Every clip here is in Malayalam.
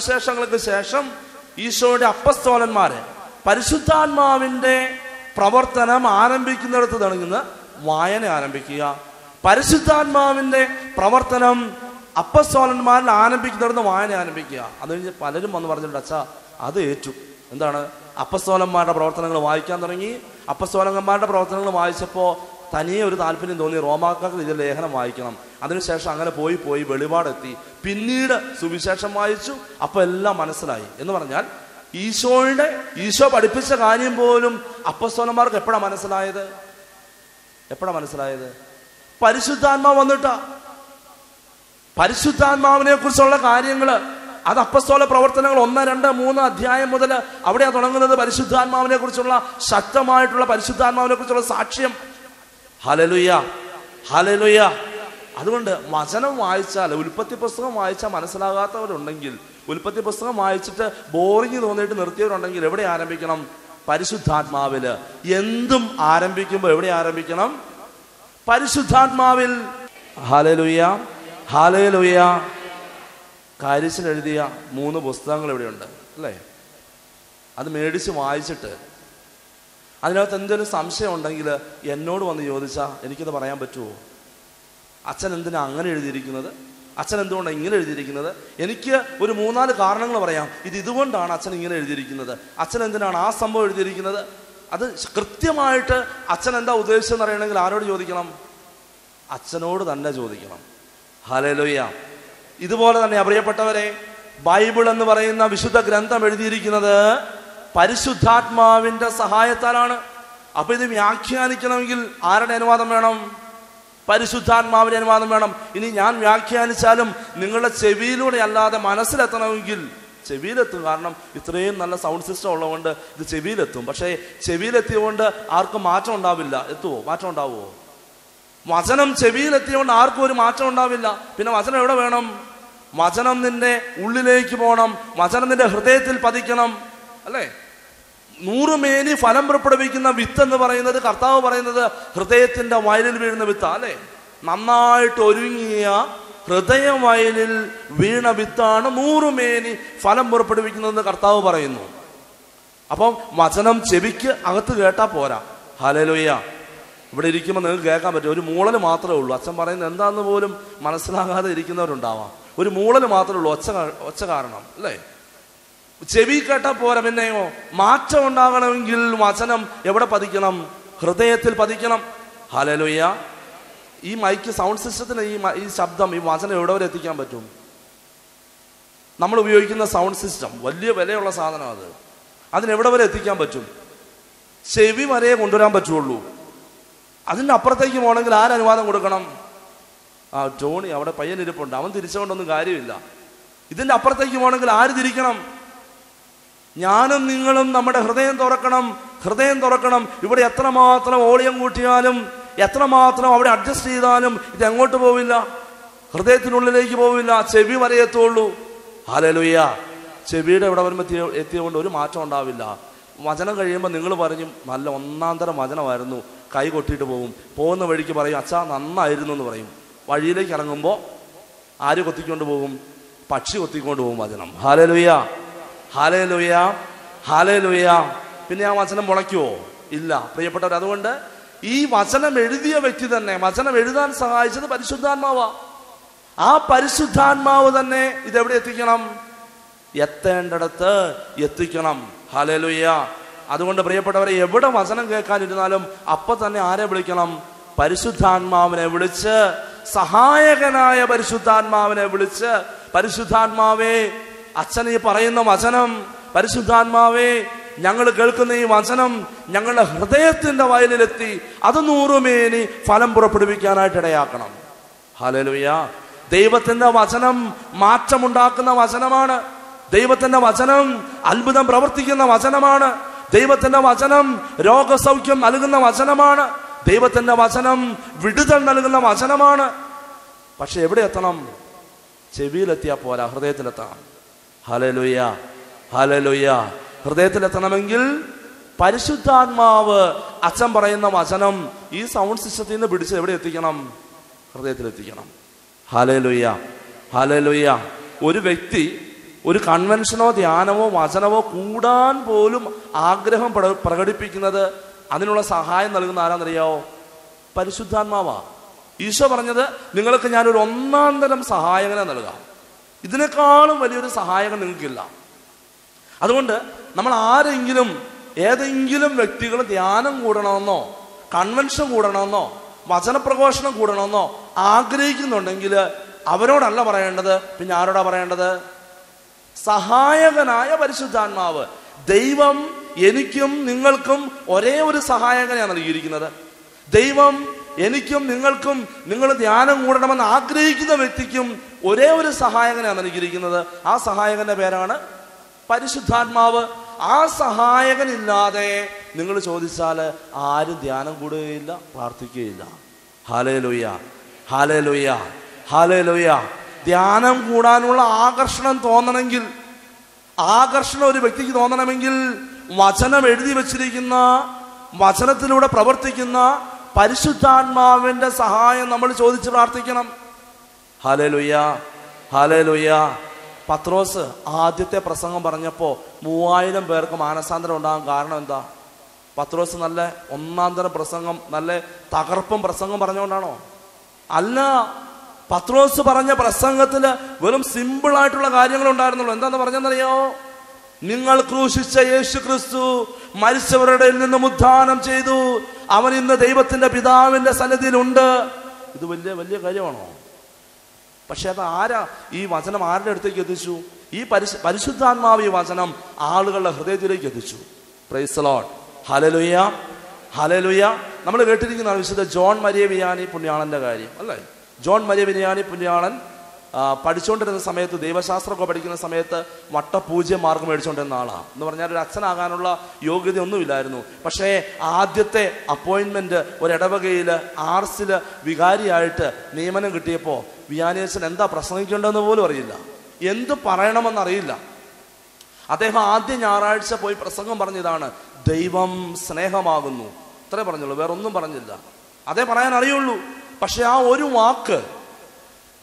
സുവിശേഷങ്ങൾക്ക് ശേഷം ഈശോയുടെ അപ്പസ്തോലന്മാരെ പരിശുദ്ധാത്മാവിന്റെ പ്രവർത്തനം ആരംഭിക്കുന്നിടത്ത് തുടങ്ങുന്ന വായന ആരംഭിക്കുക. പരിശുദ്ധാത്മാവിന്റെ പ്രവർത്തനം അപ്പസ്തോലന്മാരിൽ ആരംഭിക്കുന്നിടത്ത് വായന ആരംഭിക്കുക. അത് കഴിഞ്ഞ് പലരും വന്ന് പറഞ്ഞിട്ടുണ്ട് അച്ഛാ അത് ഏറ്റു. എന്താണ്? അപ്പസ്തോലന്മാരുടെ പ്രവർത്തനങ്ങൾ വായിക്കാൻ തുടങ്ങി. അപ്പസ്തോലന്മാരുടെ പ്രവർത്തനങ്ങൾ വായിച്ചപ്പോൾ തനിയെ ഒരു താല്പര്യം തോന്നി റോമാക്കാർക്ക് ഇതിൽ ലേഖനം വായിക്കണം. അതിനുശേഷം അങ്ങനെ പോയി പോയി വെളിപാടെത്തി. പിന്നീട് സുവിശേഷം വായിച്ചു. അപ്പൊ എല്ലാം മനസ്സിലായി. എന്ന് പറഞ്ഞാൽ ഈശോയുടെ ഈശോ പഠിപ്പിച്ച കാര്യം പോലും അപ്പസ്തോലന്മാർക്ക് എപ്പോഴാണ് മനസ്സിലായത്? എപ്പോഴാണ് മനസ്സിലായത്? പരിശുദ്ധാത്മാവ് വന്നിട്ടാ. പരിശുദ്ധാത്മാവിനെ കുറിച്ചുള്ള കാര്യങ്ങൾ അത് അപ്പസ്തോല പ്രവർത്തനങ്ങൾ ഒന്ന് രണ്ട് മൂന്ന് അധ്യായം മുതൽ അവിടെയാണ് തുടങ്ങുന്നത് പരിശുദ്ധാത്മാവിനെ കുറിച്ചുള്ള ശക്തമായിട്ടുള്ള പരിശുദ്ധാത്മാവിനെ കുറിച്ചുള്ള സാക്ഷ്യം. ഹലലുയ ഹലലുയ അതുകൊണ്ട് വചനം വായിച്ചാൽ ഉൽപ്പത്തി പുസ്തകം വായിച്ചാൽ മനസ്സിലാകാത്തവരുണ്ടെങ്കിൽ ഉൽപ്പത്തി പുസ്തകം വായിച്ചിട്ട് ബോറിങ് തോന്നിയിട്ട് നിർത്തിയവരുണ്ടെങ്കിൽ എവിടെ ആരംഭിക്കണം? പരിശുദ്ധാത്മാവിൽ എന്തും ആരംഭിക്കുമ്പോൾ എവിടെ ആരംഭിക്കണം? പരിശുദ്ധാത്മാവിൽ. ഹാലലുയ ഹാലലുയ എഴുതിയ മൂന്ന് പുസ്തകങ്ങൾ ഇവിടെയുണ്ട് അല്ലേ? അത് മേടിച്ച് വായിച്ചിട്ട് അതിനകത്ത് എന്തെങ്കിലും സംശയം ഉണ്ടെങ്കിൽ എന്നോട് വന്ന് ചോദിച്ചാൽ എനിക്കത് പറയാൻ പറ്റുമോ അച്ഛൻ എന്തിനാ അങ്ങനെ എഴുതിയിരിക്കുന്നത്? അച്ഛൻ എന്തുകൊണ്ടാണ് ഇങ്ങനെ എഴുതിയിരിക്കുന്നത്? എനിക്ക് ഒരു മൂന്നാൽ കാരണങ്ങൾ പറയാം. ഇത് ഇതുകൊണ്ടാണ് അച്ഛൻ ഇങ്ങനെ എഴുതിയിരിക്കുന്നത്. അച്ഛൻ എന്തിനാണ് ആ സംഭവം എഴുതിയിരിക്കുന്നത്? അത് കൃത്യമായിട്ട് അച്ഛൻ എന്താ ഉദ്ദേശിച്ചെന്ന് അറിയണമെങ്കിൽ ആരോട് ചോദിക്കണം? അച്ഛനോട് തന്നെ ചോദിക്കണം. ഹലലുയ്യ ഇതുപോലെ തന്നെ പ്രിയപ്പെട്ടവരെ ബൈബിൾ എന്ന് പറയുന്ന വിശുദ്ധ ഗ്രന്ഥം എഴുതിയിരിക്കുന്നത് പരിശുദ്ധാത്മാവിന്റെ സഹായത്താലാണ്. അപ്പൊ ഇത് വ്യാഖ്യാനിക്കണമെങ്കിൽ ആരുടെ അനുവാദം വേണം? പരിശുദ്ധാത്മാവിന്റെ അനുവാദം വേണം. ഇനി ഞാൻ വ്യാഖ്യാനിച്ചാലും നിങ്ങളുടെ ചെവിയിലൂടെ അല്ലാതെ മനസ്സിലെത്തണമെങ്കിൽ ചെവിയിലെത്തും. കാരണം ഇത്രയും നല്ല സൗണ്ട് സിസ്റ്റം ഉള്ളതുകൊണ്ട് ഇത് ചെവിയിലെത്തും. പക്ഷേ ചെവിയിലെത്തിയതുകൊണ്ട് ആർക്കും മാറ്റം ഉണ്ടാവില്ല. എത്തുവോ? മാറ്റം ഉണ്ടാവുമോ വചനം ചെവിയിലെത്തിയതുകൊണ്ട് ആർക്കും ഒരു മാറ്റം ഉണ്ടാവില്ല. പിന്നെ വചനം എവിടെ വേണം? വചനം നിന്റെ ഉള്ളിലേക്ക് പോകണം. വചനം നിന്റെ ഹൃദയത്തിൽ പതിക്കണം. അല്ലേ? നൂറുമേനി ഫലം പുറപ്പെടുവിക്കുന്ന വിത്ത് എന്ന് പറയുന്നത് കർത്താവ് പറയുന്നത് ഹൃദയത്തിന്റെ വയലിൽ വീഴുന്ന വിത്ത് അല്ലേ? നന്നായിട്ട് ഒരുങ്ങിയ ഹൃദയ വയലിൽ വീണ വിത്താണ് നൂറുമേനി ഫലം പുറപ്പെടുവിക്കുന്നതെന്ന് കർത്താവ് പറയുന്നു. അപ്പം വചനം ചെവിക്ക് അകത്ത് കേട്ടാ പോരാ. ഹലലുയ്യ ഇവിടെ ഇരിക്കുമ്പോൾ നിങ്ങൾക്ക് കേൾക്കാൻ പറ്റും. ഒരു മൂളൽ മാത്രമേ ഉള്ളൂ. അച്ഛൻ പറയുന്നത് എന്താന്ന് പോലും മനസ്സിലാകാതെ ഇരിക്കുന്നവരുണ്ടാവാം. ഒരു മൂളൽ മാത്രമേ ഉള്ളൂ. ഒച്ച ഒച്ച കാരണം അല്ലേ? ചെവി കേട്ട പോരാ പിന്നെയോ മാറ്റം ഉണ്ടാകണമെങ്കിൽ വചനം എവിടെ പതിക്കണം? ഹൃദയത്തിൽ പതിക്കണം. ഹലലുയ്യ ഈ മൈക്ക് സൗണ്ട് സിസ്റ്റത്തിന് ഈ ഈ ശബ്ദം ഈ വചനം എവിടെ വരെ എത്തിക്കാൻ പറ്റും? നമ്മൾ ഉപയോഗിക്കുന്ന സൗണ്ട് സിസ്റ്റം വലിയ വിലയുള്ള സാധനം അത്. അതിനെവിടെ വരെ എത്തിക്കാൻ പറ്റും? ചെവി വരെ കൊണ്ടുവരാൻ പറ്റുള്ളൂ. അതിന്റെ അപ്പുറത്തേക്ക് പോകണമെങ്കിൽ ആരനുവാദം കൊടുക്കണം? ആ ടോണി അവിടെ പയ്യൻ ഇരിപ്പുണ്ട് അവൻ തിരിച്ചുകൊണ്ടൊന്നും കാര്യമില്ല. ഇതിന്റെ അപ്പുറത്തേക്ക് പോകണമെങ്കിൽ ആര് തിരിക്കണം? ഞാനും നിങ്ങളും നമ്മുടെ ഹൃദയം തുറക്കണം ഹൃദയം തുറക്കണം. ഇവിടെ എത്രമാത്രം ഓളിയം കൂട്ടിയാലും എത്രമാത്രം അവിടെ അഡ്ജസ്റ്റ് ചെയ്താലും ഇത് എങ്ങോട്ട് പോവില്ല? ഹൃദയത്തിനുള്ളിലേക്ക് പോവില്ല. ചെവി വരെ എത്തുള്ളൂ. ഹാലലുയ്യ ചെവിയുടെ ഇവിടെ വരുമ്പോൾ എത്തിയ എത്തിയതുകൊണ്ട് ഒരു മാറ്റം ഉണ്ടാവില്ല. വചനം കഴിയുമ്പോൾ നിങ്ങൾ പറഞ്ഞു നല്ല ഒന്നാം തരം വചനമായിരുന്നു. കൈ കൊട്ടിയിട്ട് പോകും പോകുന്ന വഴിക്ക് പറയും അച്ഛാ നന്നായിരുന്നു എന്ന് പറയും. വഴിയിലേക്ക് ഇറങ്ങുമ്പോൾ ആര് കൊത്തിക്കൊണ്ട് പോകും? പക്ഷി കൊത്തിക്കൊണ്ട് പോകും വചനം. ഹാലലുയ്യ ഹാലലുയ്യ ഹാലലുയ്യ പിന്നെ ആ വചനം മുളയ്ക്കുവോ? ഇല്ല. പ്രിയപ്പെട്ടവർ അതുകൊണ്ട് ഈ വചനം എഴുതിയ വ്യക്തി തന്നെ വചനം എഴുതാൻ സഹായിച്ചത് പരിശുദ്ധാത്മാവാ. ആ പരിശുദ്ധാത്മാവ് തന്നെ ഇതെവിടെ എത്തിക്കണം? എത്തേണ്ടടത്ത് എത്തിക്കണം. ഹലലുയ്യ അതുകൊണ്ട് പ്രിയപ്പെട്ടവരെ എവിടെ വചനം കേൾക്കാനിരുന്നാലും അപ്പൊ തന്നെ ആരെ വിളിക്കണം? പരിശുദ്ധാത്മാവിനെ വിളിച്ച് സഹായകനായ പരിശുദ്ധാത്മാവിനെ വിളിച്ച് പരിശുദ്ധാത്മാവേ അച്ഛൻ ഈ പറയുന്ന വചനം പരിശുദ്ധാത്മാവേ ഞങ്ങൾ കേൾക്കുന്ന ഈ വചനം ഞങ്ങളുടെ ഹൃദയത്തിന്റെ വയലിലെത്തി അത് നൂറുമേനി ഫലം പുറപ്പെടുവിക്കാനായിട്ട് ഇടയാക്കണം. ഹലലുയ ദൈവത്തിന്റെ വചനം മാറ്റമുണ്ടാക്കുന്ന വചനമാണ്. ദൈവത്തിന്റെ വചനം അത്ഭുതം പ്രവർത്തിക്കുന്ന വചനമാണ്. ദൈവത്തിന്റെ വചനം രോഗസൗഖ്യം നൽകുന്ന വചനമാണ്. ദൈവത്തിന്റെ വചനം വിടുതൽ നൽകുന്ന വചനമാണ്. പക്ഷെ എവിടെ എത്തണം? ചെവിയിലെത്തിയാൽ പോരാ ഹൃദയത്തിലെത്തണം. ഹലലുയ്യ ഹലലുയ. ഹൃദയത്തിലെത്തണമെങ്കിൽ പരിശുദ്ധാത്മാവ് അച്ഛൻ പറയുന്ന വചനം ഈ സൗണ്ട് സിസ്റ്റത്തിൽ നിന്ന് പിടിച്ച് എവിടെ എത്തിക്കണം? ഹൃദയത്തിലെത്തിക്കണം. ഹലലുയ ഹലലുയ. ഒരു വ്യക്തി ഒരു കൺവെൻഷനോ ധ്യാനമോ വചനമോ കൂടാൻ പോലും ആഗ്രഹം പ്രക- പ്രകടിപ്പിക്കുന്നത് അതിനുള്ള സഹായം നൽകുന്ന ആരാന്നറിയാവോ? പരിശുദ്ധാത്മാവാ. ഈശോ പറഞ്ഞത് നിങ്ങൾക്ക് ഞാനൊരു ഒന്നാം തരം സഹായകനെ നൽകാം. ഇതിനേക്കാളും വലിയൊരു സഹായകം നിങ്ങൾക്കില്ല. അതുകൊണ്ട് നമ്മൾ ആരെങ്കിലും ഏതെങ്കിലും വ്യക്തികൾ ധ്യാനം കൂടണമെന്നോ കൺവെൻഷൻ കൂടണമെന്നോ വചനപ്രഘോഷണം കൂടണമെന്നോ ആഗ്രഹിക്കുന്നുണ്ടെങ്കിൽ അവരോടല്ല പറയേണ്ടത് പിന്നെ ആരോടാ പറയേണ്ടത്? സഹായകനായ പരിശുദ്ധാത്മാവ് ദൈവം എനിക്കും നിങ്ങൾക്കും ഒരേ ഒരു സഹായകനെയാണ് നൽകിയിരിക്കുന്നത്. ദൈവം എനിക്കും നിങ്ങൾക്കും നിങ്ങൾ ധ്യാനം കൂടണമെന്ന് ആഗ്രഹിക്കുന്ന വ്യക്തിക്കും ഒരേ ഒരു സഹായകനാണ് നൽകിയിരിക്കുന്നത് ആ സഹായകന്റെ പേരാണ് പരിശുദ്ധാത്മാവ്. ആ സഹായകനില്ലാതെ നിങ്ങൾ ചോദിച്ചാൽ ആരും ധ്യാനം കൂടുകയില്ല പ്രാർത്ഥിക്കുകയില്ല. ഹാലേ ലൊയ്യ ഹാലേ ലൊയ്യ ഹാലേ ലൊയ്യ ധ്യാനം കൂടാനുള്ള ആകർഷണം തോന്നണമെങ്കിൽ ആകർഷണം ഒരു വ്യക്തിക്ക് തോന്നണമെങ്കിൽ വചനം എഴുതി വച്ചിരിക്കുന്ന വചനത്തിലൂടെ പ്രവർത്തിക്കുന്ന പരിശുദ്ധാത്മാവിന്റെ സഹായം നമ്മൾ ചോദിച്ച് പ്രാർത്ഥിക്കണം. ഹാലേ ലുയ്യ ഹാലേ ലുയ്യ പത്രോസ് ആദ്യത്തെ പ്രസംഗം പറഞ്ഞപ്പോൾ മൂവായിരം പേർക്ക് മാനസാന്തരം ഉണ്ടാകാൻ കാരണം എന്താ? പത്രോസ് നല്ല ഒന്നാം തരം പ്രസംഗം നല്ല തകർപ്പും പ്രസംഗം പറഞ്ഞുകൊണ്ടാണോ? അല്ല പത്രോസ് പറഞ്ഞ പ്രസംഗത്തിൽ വെറും സിമ്പിളായിട്ടുള്ള കാര്യങ്ങൾ ഉണ്ടായിരുന്നുള്ളൂ. എന്താന്ന് പറഞ്ഞെന്നറിയോ? നിങ്ങൾ ക്രൂശിച്ച യേശു ക്രിസ്തു മരിച്ചവരുടെ നിന്ന് ഉദ്ധാനം ചെയ്തു. അവൻ ഇന്ന് ദൈവത്തിന്റെ പിതാവിന്റെ സന്നിധിയിലുണ്ട്. ഇത് വലിയ വലിയ കാര്യമാണോ? പക്ഷെ അത് ആരാ ഈ വചനം ആരുടെ അടുത്തേക്ക് എത്തിച്ചു? ഈ പരിശു പരിശുദ്ധാത്മാവ് ഈ വചനം ആളുകളുടെ ഹൃദയത്തിലേക്ക് എത്തിച്ചു. പ്രൈസ് ലോഡ് ഹലലുയ ഹലലുയ്യ നമ്മൾ കേട്ടിരിക്കുന്ന വിശുദ്ധ ജോൺ മരിയ വിയാനി പുണ്യാളന്റെ കാര്യം അല്ലേ? ജോൺ മരിയ വിയാനി പുണ്യാളൻ പഠിച്ചുകൊണ്ടിരുന്ന സമയത്ത് ദൈവശാസ്ത്രമൊക്കെ പഠിക്കുന്ന സമയത്ത് വട്ടപൂജ്യ മാർഗം മേടിച്ചുകൊണ്ടിരുന്ന ആളാണ് എന്ന് പറഞ്ഞാൽ ഒരു അച്ഛനാകാനുള്ള യോഗ്യത ഒന്നുമില്ലായിരുന്നു പക്ഷേ ആദ്യത്തെ അപ്പോയിന്റ്മെന്റ് ഒരു ഇടവകയിൽ ആർസിൽ വികാരിയായിട്ട് നിയമനം കിട്ടിയപ്പോൾ വിയാനിയച്ചൻ എന്താ പ്രസംഗിക്കേണ്ടതെന്ന് പോലും അറിയില്ല. എന്ത് പറയണമെന്നറിയില്ല അദ്ദേഹം ആദ്യ ഞായറാഴ്ച പോയി പ്രസംഗം പറഞ്ഞതാണ് ദൈവം സ്നേഹമാകുന്നു. അത്രേ പറഞ്ഞുള്ളൂ വേറെ ഒന്നും പറഞ്ഞില്ല. അതേ പറയാൻ അറിയുള്ളൂ. പക്ഷെ ആ ഒരു വാക്ക്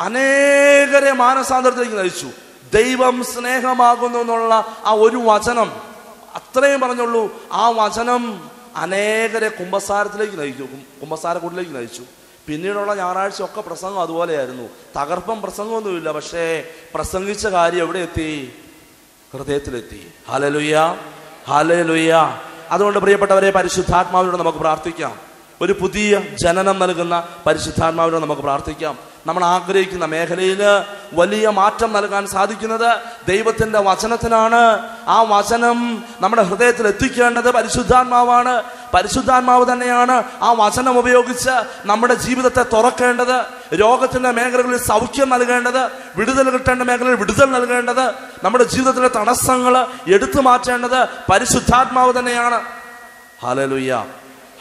അനേകരെ മാനസാന്തരത്തിലേക്ക് നയിച്ചു. ദൈവം സ്നേഹമാകുന്നു എന്നുള്ള ആ ഒരു വചനം അത്രയും പറഞ്ഞുള്ളൂ. ആ വചനം അനേകരെ കുംഭസാരത്തിലേക്ക് നയിച്ചു കുംഭസാരക്കൂട്ടിലേക്ക് നയിച്ചു. പിന്നീടുള്ള ഞായറാഴ്ച ഒക്കെ പ്രസംഗം അതുപോലെയായിരുന്നു. തകർപ്പം പ്രസംഗമൊന്നുമില്ല. പക്ഷേ പ്രസംഗിച്ച കാര്യം എവിടെ എത്തി? ഹൃദയത്തിലെത്തി. ഹാലലുയ്യ ഹാലലുയ്യ അതുകൊണ്ട് പ്രിയപ്പെട്ടവരെ പരിശുദ്ധാത്മാവിനോട് നമുക്ക് പ്രാർത്ഥിക്കാം. ഒരു പുതിയ ജനനം നൽകുന്ന പരിശുദ്ധാത്മാവിനോട് നമുക്ക് പ്രാർത്ഥിക്കാം. നമ്മൾ ആഗ്രഹിക്കുന്ന മേഖലയിൽ വലിയ മാറ്റം നൽകാൻ സാധിക്കുന്നത് ദൈവത്തിന്റെ വചനത്തിനാണ്. ആ വചനം നമ്മുടെ ഹൃദയത്തിൽ എത്തിക്കേണ്ടത് പരിശുദ്ധാത്മാവാണ്. പരിശുദ്ധാത്മാവ് തന്നെയാണ് ആ വചനം ഉപയോഗിച്ച് നമ്മുടെ ജീവിതത്തെ തുറക്കേണ്ടത് രോഗത്തിന്റെ മേഖലകളിൽ സൗഖ്യം നൽകേണ്ടത് വിടുതൽ കിട്ടേണ്ട മേഖലയിൽ വിടുതൽ നൽകേണ്ടത് നമ്മുടെ ജീവിതത്തിലെ തടസ്സങ്ങൾ എടുത്തു മാറ്റേണ്ടത് പരിശുദ്ധാത്മാവ് തന്നെയാണ്. ഹലലുയ്യ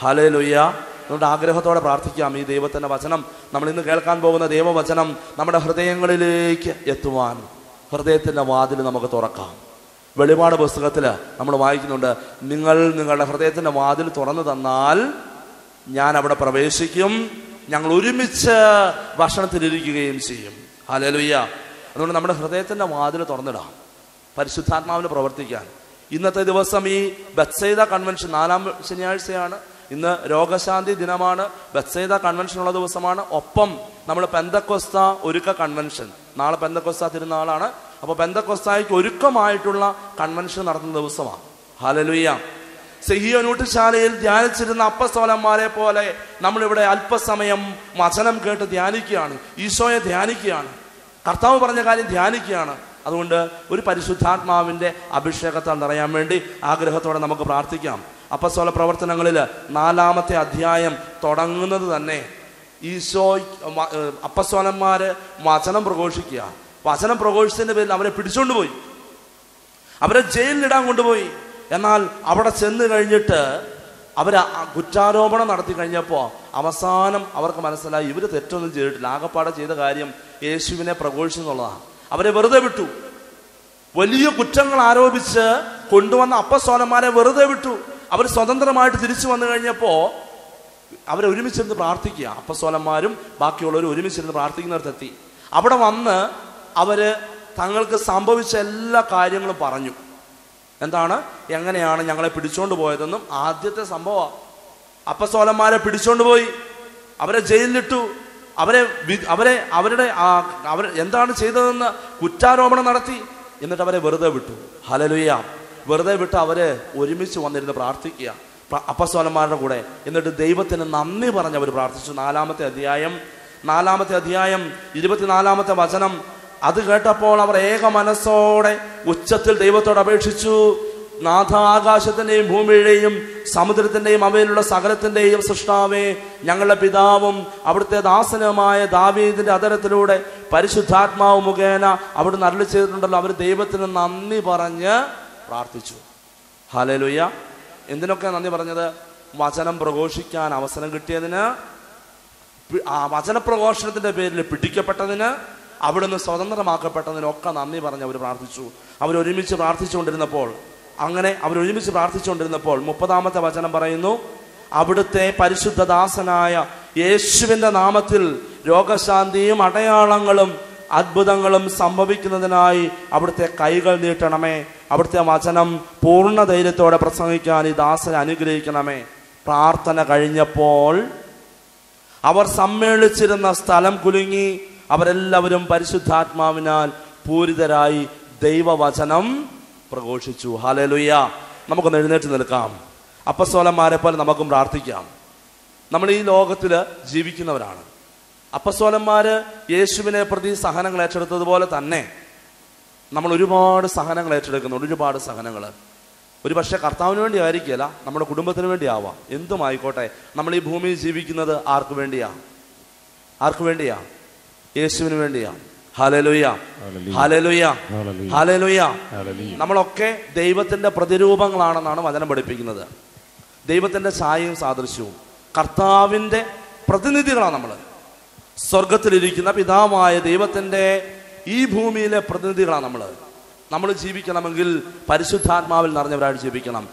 ഹലലുയ്യ നമ്മുടെ ആഗ്രഹത്തോടെ പ്രാർത്ഥിക്കാം. ഈ ദൈവത്തിന്റെ വചനം നമ്മൾ ഇന്ന് കേൾക്കാൻ പോകുന്ന ദൈവവചനം നമ്മുടെ ഹൃദയങ്ങളിലേക്ക് എത്തുവാൻ ഹൃദയത്തിന്റെ വാതിൽ നമുക്ക് തുറക്കാം. വെളിപാട് പുസ്തകത്തിൽ നമ്മൾ വായിക്കുന്നുണ്ട് നിങ്ങൾ നിങ്ങളുടെ ഹൃദയത്തിന്റെ വാതിൽ തുറന്നു തന്നാൽ ഞാൻ അവിടെ പ്രവേശിക്കും ഞങ്ങൾ ഒരുമിച്ച് ഭക്ഷണത്തിലിരിക്കുകയും ചെയ്യും. ഹലലുയ്യ അതുകൊണ്ട് നമ്മുടെ ഹൃദയത്തിന്റെ വാതിൽ തുറന്നിടാം പരിശുദ്ധാത്മാവിന് പ്രവർത്തിക്കാൻ. ഇന്നത്തെ ദിവസം ഈ ബത്സൈദ കൺവെൻഷൻ നാലാം ശനിയാഴ്ചയാണ് ഇന്ന് രോഗശാന്തി ദിനമാണ് ബത്സൈദ കൺവെൻഷൻ ഉള്ള ദിവസമാണ്. ഒപ്പം നമ്മൾ പെന്തക്കൊസ്ത ഒരുക്ക കൺവെൻഷൻ നാളെ പെന്തക്കൊസ്ത തിരുനാളാണ്. അപ്പോൾ ബന്ധക്കൊസ്തായിക്ക് ഒരുക്കമായിട്ടുള്ള കൺവെൻഷൻ നടത്തുന്ന ദിവസമാണ്. ഹാലലുയ്യ സെഹിയോനൂട്ടുശാലയിൽ ധ്യാനിച്ചിരുന്ന അപ്പസ്തോലന്മാരെ പോലെ നമ്മളിവിടെ അല്പസമയം വചനം കേട്ട് ധ്യാനിക്കുകയാണ് ഈശോയെ ധ്യാനിക്കുകയാണ് കർത്താവ് പറഞ്ഞ കാര്യം ധ്യാനിക്കുകയാണ്. അതുകൊണ്ട് ഒരു പരിശുദ്ധാത്മാവിന്റെ അഭിഷേകത്താൽ നിറയാൻ വേണ്ടി ആഗ്രഹത്തോടെ നമുക്ക് പ്രാർത്ഥിക്കാം. അപ്പസ്തോല പ്രവർത്തനങ്ങളിൽ നാലാമത്തെ അധ്യായം തുടങ്ങുന്നത് തന്നെ ഈശോ അപ്പസ്തോലന്മാര് വചനം പ്രഘോഷിക്കുക. വചനം പ്രഘോഷിച്ചതിന്റെ പേരിൽ അവരെ പിടിച്ചുകൊണ്ട് പോയി. അവരെ ജയിലിലിടാൻ കൊണ്ടുപോയി. എന്നാൽ അവിടെ ചെന്ന് കഴിഞ്ഞിട്ട് അവർ കുറ്റാരോപണം നടത്തി കഴിഞ്ഞപ്പോൾ അവസാനം അവർക്ക് മനസ്സിലായി ഇവർ തെറ്റൊന്നും ചെയ്തിട്ടില്ല. ആകപ്പാടെ ചെയ്ത കാര്യം യേശുവിനെ പ്രഘോഷിച്ചു എന്നുള്ളതാണ്. അവരെ വെറുതെ വിട്ടു. വലിയ കുറ്റങ്ങൾ ആരോപിച്ച് കൊണ്ടുവന്ന അപ്പസ്വാനന്മാരെ വെറുതെ വിട്ടു. അവർ സ്വതന്ത്രമായിട്ട് തിരിച്ചു വന്നു കഴിഞ്ഞപ്പോൾ അവരെ ഒരുമിച്ചിരുന്ന് പ്രാർത്ഥിക്കുക. അപ്പസ്വലന്മാരും ബാക്കിയുള്ളവരും ഒരുമിച്ചിരുന്ന് പ്രാർത്ഥിക്കുന്നിടത്തെത്തി അവിടെ വന്ന് അവർ തങ്ങൾക്ക് സംഭവിച്ച എല്ലാ കാര്യങ്ങളും പറഞ്ഞു. എന്താണ്? എങ്ങനെയാണ് ഞങ്ങളെ പിടിച്ചോണ്ട് പോയതെന്നും ആദ്യത്തെ സംഭവം അപ്പസോലന്മാരെ പിടിച്ചോണ്ട് പോയി. അവരെ ജയിലിലിട്ടു. അവരെ അവരെ അവരുടെ അവർ എന്താണ് ചെയ്തതെന്ന് കുറ്റാരോപണം നടത്തി. എന്നിട്ട് അവരെ വെറുതെ വിട്ടു. ഹലലുയ വെറുതെ വിട്ട് അവരെ ഒരുമിച്ച് വന്നിരുന്ന് പ്രാർത്ഥിക്കുക. അപ്പസോലന്മാരുടെ കൂടെ. എന്നിട്ട് ദൈവത്തിന് നന്ദി പറഞ്ഞ് അവർ പ്രാർത്ഥിച്ചു. നാലാമത്തെ അധ്യായം നാലാമത്തെ അധ്യായം ഇരുപത്തിനാലാമത്തെ വചനം. അത് കേട്ടപ്പോൾ അവർ ഏക മനസ്സോടെ ഉച്ചത്തിൽ ദൈവത്തോട് അപേക്ഷിച്ചു. നാഥ ആകാശത്തിന്റെയും ഭൂമിയുടെയും സമുദ്രത്തിന്റെയും അവയിലുള്ള സകലത്തിന്റെയും സൃഷ്ടാവേ ഞങ്ങളുടെ പിതാവും അവിടുത്തെ ദാസനമായ ദാവീദിന്റെ അതരത്തിലൂടെ പരിശുദ്ധാത്മാവ് മുഖേന അവിടുന്ന് അരളി ചെയ്തിട്ടുണ്ടല്ലോ. അവർ ദൈവത്തിന് നന്ദി പറഞ്ഞ് പ്രാർത്ഥിച്ചു. ഹാലലുയ്യ എന്തിനൊക്കെ നന്ദി പറഞ്ഞത്? വചനം പ്രഘോഷിക്കാൻ അവസരം കിട്ടിയതിന് ആ വചനപ്രഘോഷണത്തിന്റെ പേരിൽ പിടിക്കപ്പെട്ടതിന് അവിടുന്ന് സ്വതന്ത്രമാക്കപ്പെട്ടതിനൊക്കെ നന്ദി പറഞ്ഞ് അവർ പ്രാർത്ഥിച്ചു. അവർ ഒരുമിച്ച് പ്രാർത്ഥിച്ചുകൊണ്ടിരുന്നപ്പോൾ അങ്ങനെ അവർ ഒരുമിച്ച് പ്രാർത്ഥിച്ചുകൊണ്ടിരുന്നപ്പോൾ മുപ്പതാമത്തെ വചനം പറയുന്നു അവിടുത്തെ പരിശുദ്ധദാസനായ യേശുവിന്റെ നാമത്തിൽ രോഗശാന്തിയും അടയാളങ്ങളും അത്ഭുതങ്ങളും സംഭവിക്കുന്നതിനായി അവിടുത്തെ കൈകൾ നീട്ടണമേ. അവിടുത്തെ വചനം പൂർണ ധൈര്യത്തോടെ പ്രസംഗിക്കാൻ ഈ ദാസനെ അനുഗ്രഹിക്കണമേ. പ്രാർത്ഥന കഴിഞ്ഞപ്പോൾ അവർ സമ്മേളിച്ചിരുന്ന സ്ഥലം കുലുങ്ങി അവരെല്ലാവരും പരിശുദ്ധാത്മാവിനാൽ പൂരിതരായി ദൈവവചനം പ്രഘോഷിച്ചു. ഹാലേലുയ്യ നമുക്കൊന്ന് എഴുന്നേറ്റ് നിൽക്കാം. അപ്പസ്വലന്മാരെ പോലെ നമുക്കും പ്രാർത്ഥിക്കാം. നമ്മൾ ഈ ലോകത്തിൽ ജീവിക്കുന്നവരാണ്. അപ്പസോലന്മാർ യേശുവിനെ പ്രതി സഹനങ്ങൾ ഏറ്റെടുത്തതുപോലെ തന്നെ നമ്മൾ ഒരുപാട് സഹനങ്ങൾ ഏറ്റെടുക്കുന്നുണ്ട്. ഒരുപാട് സഹനങ്ങൾ. ഒരു പക്ഷേ കർത്താവിന് വേണ്ടി ആയിരിക്കില്ല നമ്മുടെ കുടുംബത്തിന് വേണ്ടി ആവാം. എന്തുമായിക്കോട്ടെ നമ്മൾ ഈ ഭൂമിയിൽ ജീവിക്കുന്നത് ആർക്കു വേണ്ടിയാ? ആർക്കു വേണ്ടിയാ? യേശുവിന് വേണ്ടിയാണ് ഹലലുയ ഹലലുയ ഹലലുയ നമ്മളൊക്കെ ദൈവത്തിന്റെ പ്രതിരൂപങ്ങളാണെന്നാണ് വചനം പഠിപ്പിക്കുന്നത്. ദൈവത്തിന്റെ ഛായയും സാദൃശ്യവും. കർത്താവിന്റെ പ്രതിനിധികളാണ് നമ്മൾ സ്വർഗത്തിലിരിക്കുന്ന പിതാവായ ദൈവത്തിന്റെ ഈ ഭൂമിയിലെ പ്രതിനിധികളാണ് നമ്മൾ നമ്മൾ ജീവിക്കണമെങ്കിൽ പരിശുദ്ധാത്മാവിൽ നിറഞ്ഞവരായിട്ട് ജീവിക്കണം.